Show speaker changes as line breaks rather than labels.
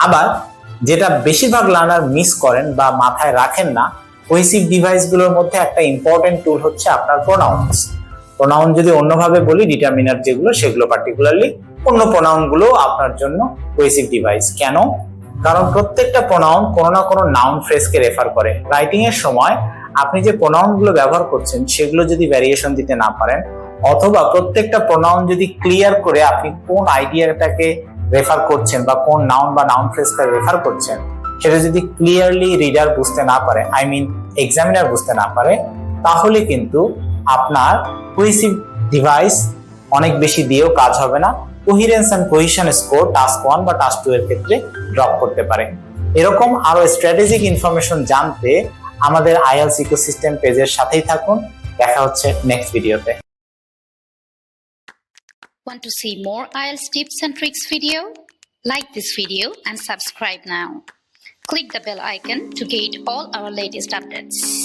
আবার যেটা বেশিরভাগ লার্নার মিস করেন বা মাথায় রাখেন না কোহেসিভ ডিভাইসগুলোর মধ্যে একটা ইম্পর্টেন্ট টুল হচ্ছে আপনার প্রোনাউন্স প্রোনাউন যদি অন্যভাবে বলি ডিটারমিনার যেগুলো, সেগুলো পার্টিকুলারলি অন্য প্রোনাউনগুলো আপনার জন্য কোহেসিভ ডিভাইস কেন? কারণ প্রত্যেকটা প্রোনাউন কোনো না কোনো নাউন ফ্রেজকে রেফার করে। রাইটিং এর সময় আপনি যে প্রোনাউনগুলো ব্যবহার করছেন, সেগুলো যদি ভ্যারিয়েশন দিতে না পারেন, অথবা প্রত্যেকটা প্রোনাউন যদি ক্লিয়ার করে আপনি কোন আইডিয়াটাকে রেফার করছেন বা কোন নাউন বা নাউন ফ্রেজকে রেফার করছেন, সেটা যদি ক্লিয়ারলি রিডার বুঝতে না পারে আই মিন এক্সামিনার বুঝতে না পারে, তাহলে কিন্তু আপনার কোহেসিভ ডিভাইস অনেক বেশি দিয়েও কাজ হবে না। Coherence and cohesion score task one বা টাস্ক টু এর ক্ষেত্রে ড্রপ করতে পারে। এরকম আরও স্ট্র্যাটেজিক ইনফরমেশন জানতে আমাদের আইএলস ইকোসিস্টেম পেজের সাথেই থাকুন। দেখা হচ্ছে নেক্সট ভিডিওতে
Want to see more IELTS tips and tricks video? Like this video and subscribe now. Click the bell icon to get all our latest updates.